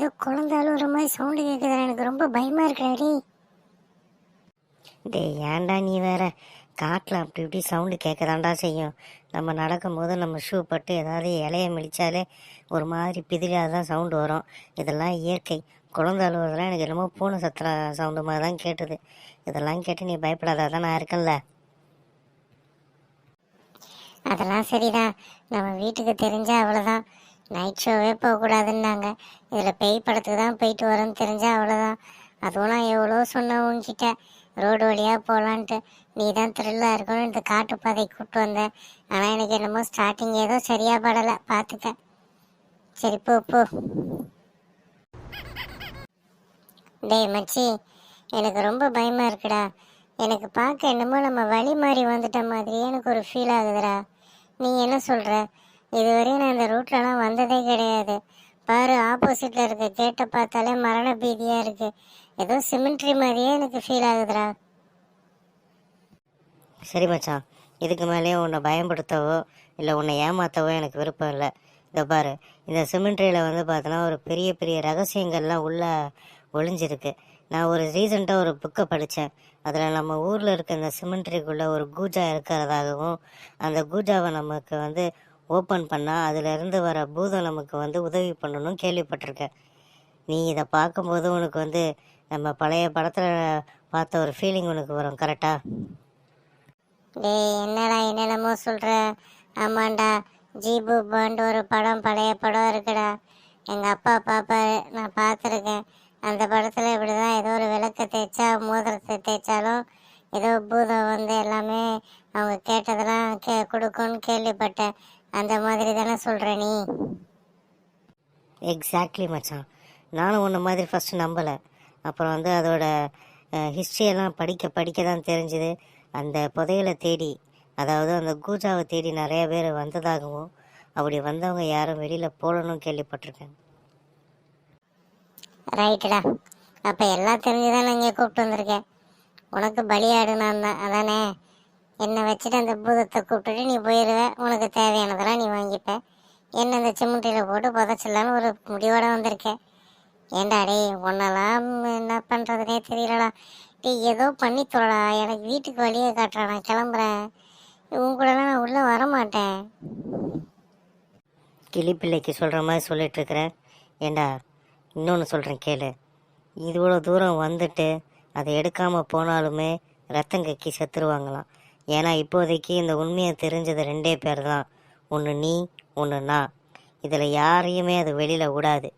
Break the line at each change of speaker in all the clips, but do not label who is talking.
ஏதோ குழந்தாலும் ஒரு மாதிரி சவுண்டு கேட்குதுடா எனக்கு ரொம்ப பயமா இருக்குடாடி
டேய். ஏன்டா நீ வேற? காட்டில் அப்படி இப்படி சவுண்டு கேட்கதாண்டா செய்யும். நம்ம நடக்கும்போது நம்ம ஷூ பட்டு ஏதாவது இலைய மிதிச்சாலே ஒரு மாதிரி பிதிலாக தான் சவுண்டு வரும். இதெல்லாம் இயற்கை. குழந்தை அழுவதெல்லாம் எனக்கு என்னமோ பூனை சத்துற சவுண்டு மாதிரி தான் கேட்டுது. இதெல்லாம் கேட்டு நீ பயப்படாத தான் நான் இருக்கேன்ல.
அதெல்லாம் சரிதான் நம்ம வீட்டுக்கு தெரிஞ்சா அவ்வளோதான் நைட் ஷோவே போகக்கூடாதுன்னாங்க. இதில் பேய் படத்துக்கு தான் போயிட்டு வரோன்னு தெரிஞ்சால் அவ்வளோதான் அதுவும் நான் எவ்வளோ சொன்னேன் உங்ககிட்ட ரோடு வழியாக போகலான்ட்டு நீ தான் த்ரில்லாக இருக்கணும். இந்த காட்டுப்பாதை கூப்பிட்டு வந்தேன். ஆனால் எனக்கு என்னமோ ஸ்டார்டிங் ஏதோ சரியாக படலை. பார்த்துக்க. சரி போ போ. டேய் மச்சி எனக்கு ரொம்ப பயமாக இருக்குடா. எனக்கு பார்க்க என்னமோ நம்ம வழி மாறி வந்துட்ட மாதிரி எனக்கு ஒரு ஃபீல் ஆகுதுடா. நீ என்ன சொல்கிற இதுவரையும் நான் இந்த ரூட்லலாம் வந்ததே கிடையாது. பாரு ஆப்போசிட்டில் இருக்க கேட்டை பார்த்தாலே மரண பீதியாக இருக்கு. ஏதோ சிமெண்ட்ரி மாதிரியே எனக்கு ஃபீல் ஆகுதுடா.
சரி மச்சான் இதுக்கு மேலேயே உன்னை பயன்படுத்தவோ இல்லை உன்னை ஏமாற்றவோ எனக்கு விருப்பம் இல்லை. இதை பாரு இந்த சிமெண்ட்ரியில் வந்து பார்த்தோன்னா ஒரு பெரிய பெரிய ரகசியங்கள்லாம் உள்ள ஒளிஞ்சிருக்கு. நான் ஒரு ரீசெண்டாக ஒரு புக்கை படித்தேன் அதில் நம்ம ஊரில் இருக்க இந்த சிமெண்ட்ரிக்குள்ளே ஒரு கூஜா இருக்கிறதாகவும் அந்த கூஜாவை நமக்கு வந்து ஓப்பன் பண்ணால் அதிலிருந்து வர பூதம் நமக்கு வந்து உதவி பண்ணணும்னு கேள்விப்பட்டிருக்கேன். நீ இதை பார்க்கும்போது உனக்கு வந்து நம்ம பழைய படத்தில் பார்த்த ஒரு ஃபீலிங் உனக்கு வரும் கரெக்டாக
டேய் என்னடா என்னென்னமோ சொல்கிற ஆமாண்டா ஜீபு பாண்ட் ஒரு படம் பழைய படம் இருக்குடா. எங்கள் அப்பா பாப்பாரு நான் பார்த்துருக்கேன். அந்த படத்தில் இப்படி தான் ஏதோ ஒரு விளக்க தேய்ச்சா மோதிரத்தை தேய்ச்சாலும் ஏதோ பூதம் வந்து எல்லாமே அவங்க கேட்டதெல்லாம் கே கொடுக்கும்னு கேள்விப்பட்டேன். அந்த மாதிரி தானே சொல்ற நீ.
எக்ஸாக்ட்லி மச்சான். நானும் உன்ன மாதிரி ஃபஸ்ட்டு நம்பலை. அப்புறம் வந்து அதோட ஹிஸ்ட்ரியெல்லாம் படிக்க படிக்க தான் தெரிஞ்சுது. அந்த புதையலை தேடி அதாவது அந்த கூஜாவை தேடி நிறைய பேர் வந்ததாகவும் அப்படி வந்தவங்க யாரும் வெளியில் போகலன்னு கேள்விப்பட்டிருக்கேன்.
ரைட்டுடா அப்ப எல்லாம் தெரிஞ்சுதான் இங்கே கூப்பிட்டு வந்திருக்கேன். உனக்கு பலியாடு நான் தான் அதானே? என்னை வச்சுட்டு அந்த பூதத்தை கூப்பிட்டுட்டு நீ போயிடுவ உனக்கு தேவையானதெல்லாம் நீ வாங்கிப்ப. என்ன இந்த சிமுண்டியில் போட்டு புதைச்சிடலான்னு ஒரு முடிவோட வந்திருக்கேன் ஏண்டா டேய் ஒன்னெல்லாம் என்ன பண்ணுறதுனே தெரியலடா. டே ஏதோ பண்ணி தொலைடா. எனக்கு வீட்டுக்கு வழியை காட்டுறா. நான் கிளம்புறேன். உன் கூடலாம் நான் உள்ளே வர மாட்டேன்
கிளிப்பிள்ளைக்கு சொல்கிற மாதிரி சொல்லிட்டு இருக்கிறேன் ஏண்டா இன்னொன்று சொல்கிறேன் கேளு. இவ்வளோ தூரம் வந்துட்டு அதை எடுக்காமல் போனாலுமே ரத்தம் கக்கி செத்துருவாங்களாம். ஏன்னா இப்போதைக்கு இந்த உண்மையை தெரிஞ்சது ரெண்டே பேர் தான் ஒன்று நீ ஒன்று நான். இதில் யாரையுமே அது வெளியில் விடாது.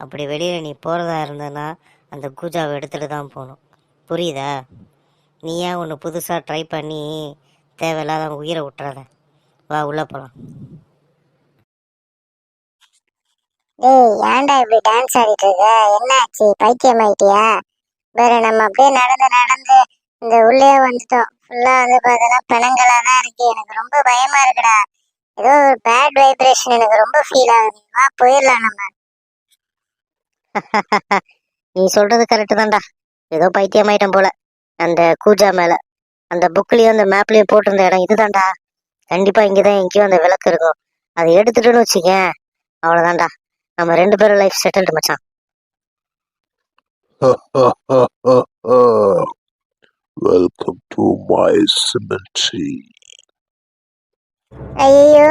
அப்படி வெளியில் நீ போகிறதா இருந்ததுன்னா அந்த கூஜாவை எடுத்துகிட்டு தான் போகணும். புரியுதா? நீ ஏன் ஒன்று புதுசாக ட்ரை பண்ணி தேவையில்லாத உயிரை விட்டுறாத? வா உள்ளே போகலாம்
டேய் ஏன்டா இப்படி டான்ஸ் ஆடிட்டு இருக்க? என்னாச்சு? பைத்தியம் ஆயிட்டியா வேற நம்ம அப்படியே நடந்து நடந்து இந்த உள்ளே வந்துட்டோம். ஃபுல்லா வந்து பார்த்தோன்னா பிணங்களா தான் இருக்கு. எனக்கு ரொம்ப பயமா இருக்குடா. ஏதோ ஒரு பேட் வைப்ரேஷன் எனக்கு ரொம்ப ஃபீல் ஆகுது. வா போயிடலாம் நம்ம.
நீ சொல்றது கரெக்டு தான்டா. ஏதோ பைத்தியமாயிட்டம் போல. அந்த கூஜா மேல. அந்த புக்லயும் அந்த மேப்லயும் போட்டிருந்த இடம் இதுதான்டா. கண்டிப்பா இங்கதான் எங்கேயோ அந்த விளக்கு இருக்கும். அதை எடுத்துட்டுன்னு வச்சுக்கேன். அவ்வளவுதான்டா. நம்ம ரெண்டு பேரும் லைஃப் செட்டில்டு மச்சான்.
Welcome my cemetery.
ஐயோ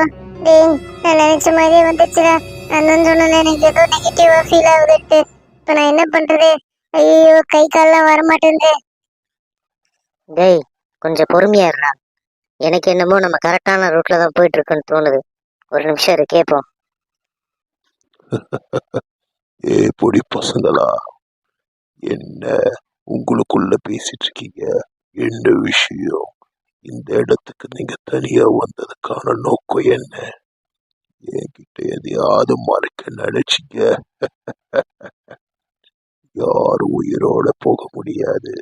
டேய் நான் நினைச்ச மாதிரியே வந்துச்சுடா நான் தான் சொன்னல எனக்கு ஏதோ நெகட்டிவா ஃபீல் ஆகுதுட்டு இப்போ நான் என்ன பண்றது ஐயோ கை கால்லாம் வர மாட்டேங்குது
டேய் கொஞ்சம் பொறுமையா இருடா எனக்கு என்னமோ நம்ம கரெக்டான ரூட்ல தான் போயிட்டு இருக்கோன்னு தோணுது ஒரு நிமிஷம் இரு கேட்போம்
ஏ பொடி பசங்களா என்ன உங்களுக்குள்ள பேசிட்டு இருக்கீங்க இந்த விஷயம் இந்த இடத்துக்கு நீங்க தனியா வந்ததுக்கான நோக்கம் என்ன? என்கிட்ட எதையாவது மறைக்க நினைச்சிங்க? யாரும் உயிரோட போக முடியாது.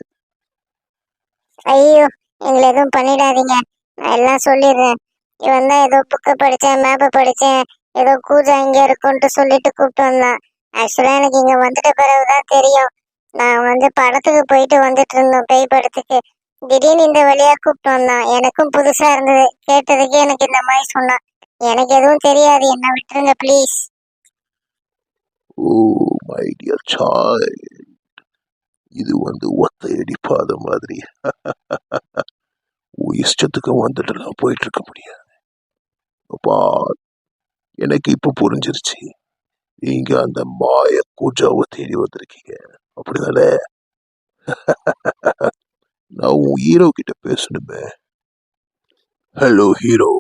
ஐயோ எங்களை எதுவும் பண்ணிடாதீங்க. நான் எல்லாம் சொல்லிடுறேன். இவன் தான் ஏதோ புக்கை படித்தேன் மேப்பை படித்தேன் ஏதோ கூஜா இங்கே இருக்குன்ட்டு சொல்லிட்டு கூப்பிட்டு வந்தான். ஆக்சுவலாக எனக்கு இங்கே வந்துட்ட பிறகுதான் தெரியும். நான் வந்து படத்துக்கு போயிட்டு வந்துட்டு இருந்தோம் பேய் படத்துக்கு. திடீர்னு இந்த வழியா கூப்பிட்டு வந்தான். எனக்கும் புதுசா இருந்தது. கேட்டதுக்கு எனக்கு இந்த மாதிரி சொன்னான். எனக்கு எதுவும் தெரியாது. என்ன விட்டுருங்க please
oh my dear child இது வந்து ஒத்தையடி பாதை மாதிரி. இஷ்டத்துக்கும் இஷ்டத்துக்கு வந்துட்டுலாம் போயிட்டு இருக்க முடியாது. அப்பா எனக்கு இப்போ புரிஞ்சிருச்சு. நீங்க அந்த மாய கூஜாவை தேடி வந்திருக்கீங்க. அப்படிதானே? நான் உன் ஹீரோ கிட்ட பேசணுமே. ஹலோ ஹீரோ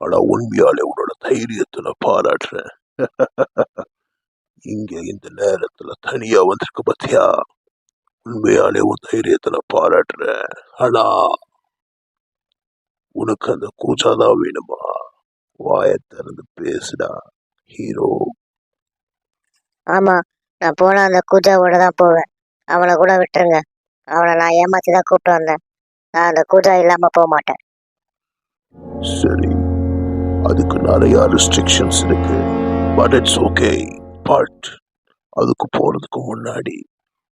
ஆனா உண்மையாலே உன்னோட தைரியத்தை நான் பாராட்டுறேன். இங்க இந்த நேரத்துல தனியா வந்திருக்க பத்தியா? உண்மையாலே உன் தைரியத்தை நான் பாராட்டுறேன். ஆனா உனக்கு அந்த கூச்சா தான் வேணுமா? வாயை திறந்து பேசுடா ஹீரோ
ஆமா நான் போனா அந்த கூஜாவோட தான் போவேன். அவனை கூட விட்டுருங்க. அவனை நான் ஏமாத்தி தான் கூப்பிட்டு வந்தேன். நான் அந்த கூஜா இல்லாம போக மாட்டேன்.
சரி. அதுக்கு நிறைய ரெஸ்ட்ரிக்ஷன்ஸ் இருக்கு. பட் இட்ஸ் ஓகே பட் அதுக்கு போறதுக்கு முன்னாடி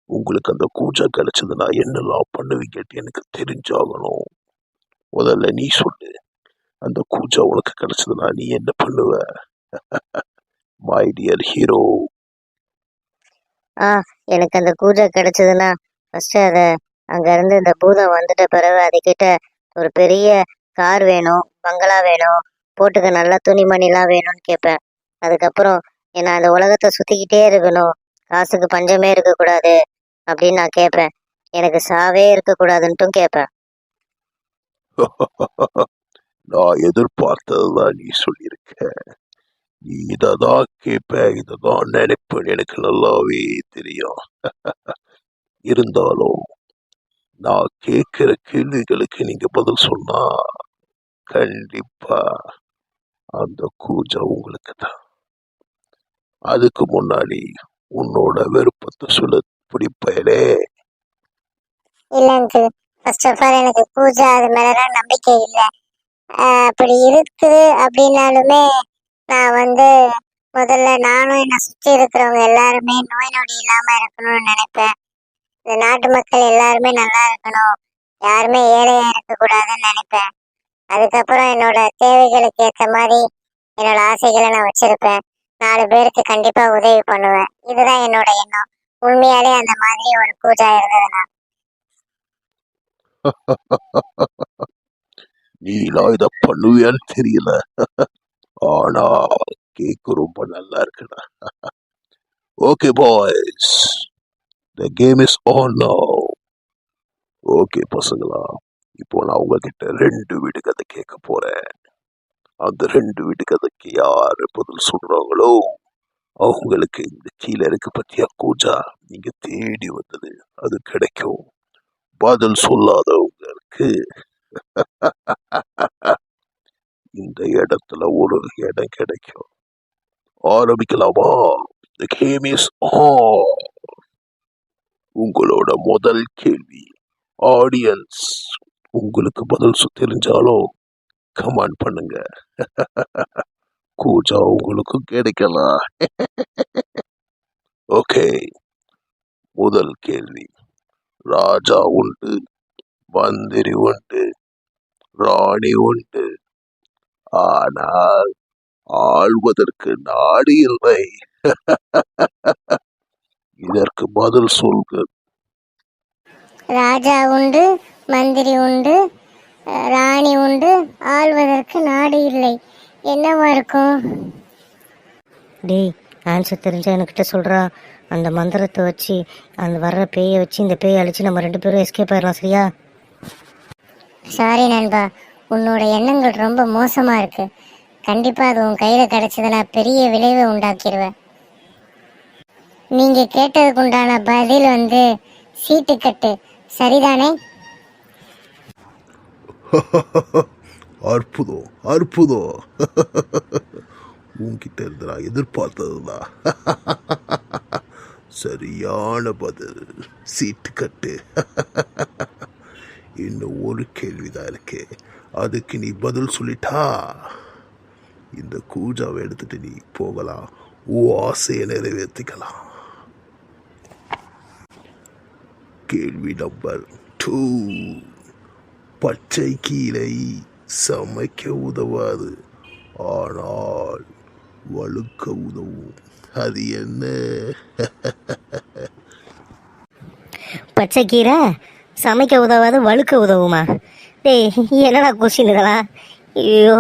உங்களுக்கு அந்த கூச்சா கிடைச்சதுன்னா என்னெல்லாம் பண்ணுவீங்கன்னு எனக்கு தெரிஞ்சாகணும். முதல்ல நீ சொல்லு. அந்த கூச்சா உனக்கு கிடைச்சதுன்னா நீ என்ன பண்ணுவ? மை டியர் ஹீரோ
எனக்கு அந்த கூஜா கிடைச்சதுன்னா ஃபர்ஸ்ட் அதை அங்கிருந்து இந்த பூதம் வந்துட்ட பிறகு அதுக்கிட்ட ஒரு பெரிய கார் வேணும் பங்களா வேணும் போட்டுக்க நல்ல துணிமணிலாம் வேணும்னு கேட்பேன் அதுக்கப்புறம் என்ன அந்த உலகத்தை சுத்திக்கிட்டே இருக்கணும் காசுக்கு பஞ்சமே இருக்கக்கூடாது அப்படின்னு நான் கேட்பேன் எனக்கு சாவே இருக்கக்கூடாதுன்ட்டும் கேட்பேன்
நான் எதிர்பார்த்ததுதான் நீ சொல்லியிருக்க. நீ இததான் கேட்ப இததான் நினைப்பேன் எனக்கு நல்லாவே தெரியும். இருந்தாலும் நான் கேட்கிற கேள்விகளுக்கு நீங்க பதில் சொன்னா கண்டிப்பா அந்த கூஜா உங்களுக்கு தான். அதுக்கு முன்னாடி உன்னோட விருப்பத்தை சொல்ல பிடிப்பயலே
இல்ல அங்கிள் ஃபர்ஸ்ட் ஆஃப் ஆல் எனக்கு பூஜா அது மேலலாம் நம்பிக்கை இல்லை. அப்படி இருக்குது அப்படின்னாலுமே நான் வந்து முதல்ல நானும் என்னை சுற்றி இருக்கிறவங்க எல்லாருமே நோய் நொடி இல்லாம இருக்கணும்னு நினைப்பேன். இந்த நாட்டு மக்கள் எல்லாருமே நல்லா இருக்கணும். யாருமே ஏழையா இருக்கக்கூடாதுன்னு நினைப்பேன். அதுக்கப்புறம் என்னோட தேவைகளுக்கு ஏற்ற மாதிரி என்னோட ஆசைகளை நான் வச்சிருப்பேன். நாலு பேருக்கு கண்டிப்பா உதவி பண்ணுவேன். இதுதான் என்னோட எண்ணம். உண்மையாலே அந்த மாதிரி ஒரு பூஜா இருந்ததுன்னா.
நீலாம் இத பண்ணுவியான்னு தெரியல. ஆனா கேக்கு ரொம்ப நல்லா இருக்குடா. Okay boys the game is on now okay பசங்களா இப்போ நான் உங்ககிட்ட ரெண்டு வீடு கதை கேட்க போறேன். அந்த ரெண்டு வீடு கதைக்கு யாரு பதில் சொல்றாங்களோ அவங்களுக்கு இந்த கீழே இருக்க பத்தியா கூஜா? நீங்க தேடி வந்தது அது கிடைக்கும். பதில் சொல்லாதவங்களுக்கு இந்த இடத்துல ஒரு இடம் கிடைக்கும். ஆரம்பிக்கலாமா? The game is on. உங்களோட முதல் கேள்வி. ஆடியன்ஸ் உங்களுக்கு பதில் தெரிஞ்சாலும் கமெண்ட் பண்ணுங்க. கூஜா உங்களுக்கு கிடைக்கலாம். ஓகே முதல் கேள்வி. ராஜா உண்டு மந்திரி உண்டு ராணி உண்டு. ஆனால் ஆழ்வதற்கு நாடு இல்லை. இதற்கு பதில் சொல்க.
ராஜா உண்டு மந்திரி உண்டு ராணி உண்டு ஆள்வதற்கு நாடு இல்லை. என்னவா இருக்கும்?
டேய் ஆன்சர் தெரிஞ்சா என்கிட்ட சொல்றா. அந்த மந்திரத்தை வச்சு அந்த வர்ற பேயை வச்சு இந்த பேயை அழிச்சு நம்ம ரெண்டு பேரும் எஸ்கேப் ஆயிடலாம் சரியா?
சாரி நண்பா உன்னோட எண்ணங்கள் ரொம்ப மோசமா இருக்கு. கண்டிப்பா அது உன் கையில கிடைச்சதுன்னா பெரிய விளைவை உண்டாக்கிடுவேன் நீங்க கேட்டதுக்கு உண்டான பதில் வந்து சீட்டுக்கட்டு சரிதானே?
அற்புதம் அற்புதம் உன்கிட்ட இருந்து நான் எதிர்பார்த்ததுதான். சரியான பதில். சீட்டு கட்டு. இன்னும் ஒரு கேள்விதான் இருக்கு. அதுக்கு நீ பதில் சொல்லிட்டா? இந்த கூஜாவை எடுத்துட்டு நீ போகலாம். ஓ ஆசையை நிறைவேற்றிக்கலாம். கேள்வி நம்பர் டூ பச்சை கீரை சமைக்க உதவாது. ஆனால் வழுக்க உதவும். அது என்ன?
பச்சைக்கீரை சமைக்க உதவாது வழுக்க உதவுமா? டேய் என்னடா கொஸ்டின் இதெல்லாம்? ஐயோ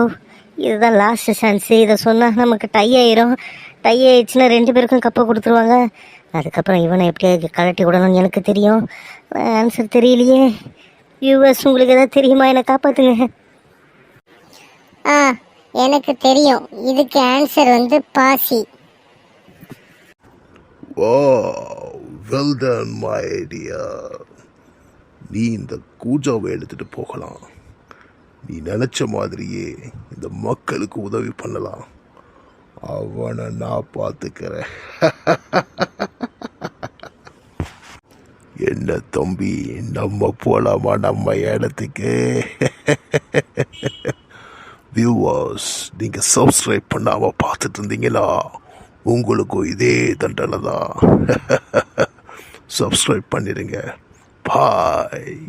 இதுதான் லாஸ்ட் சான்ஸு இதை சொன்னால் நமக்கு டை ஆயிரும். டை ஆயிடுச்சுன்னா ரெண்டு பேருக்கும் கப்பை கொடுத்துருவாங்க. அதுக்கப்புறம் இவனை எப்படியா கழட்டி விடணும்னு எனக்கு தெரியும். ஆன்சர் தெரியலையே. யூஎஸ் உங்களுக்கு எதாவது தெரியுமா? என்னை காப்பாற்றுங்க
ஆ எனக்கு தெரியும். இதுக்கு ஆன்சர் வந்து பாசி.
வா வெல் டன் மை ஐடியா நீ இந்த கூஜாவை எடுத்துட்டு போகலாம். நீ நினைச்ச மாதிரியே இந்த மக்களுக்கு உதவி பண்ணலாம். அவனை நான் பார்த்துக்கிறேன். என்ன தம்பி நம்ம போலாமா நம்ம இடத்துக்கு? வியூவர்ஸ் நீங்கள் சப்ஸ்கிரைப் பண்ணாமல் பார்த்துட்டு இருந்தீங்களா உங்களுக்கும் இதே தண்டனை தான். சப்ஸ்கிரைப் பண்ணிடுங்க. பாய்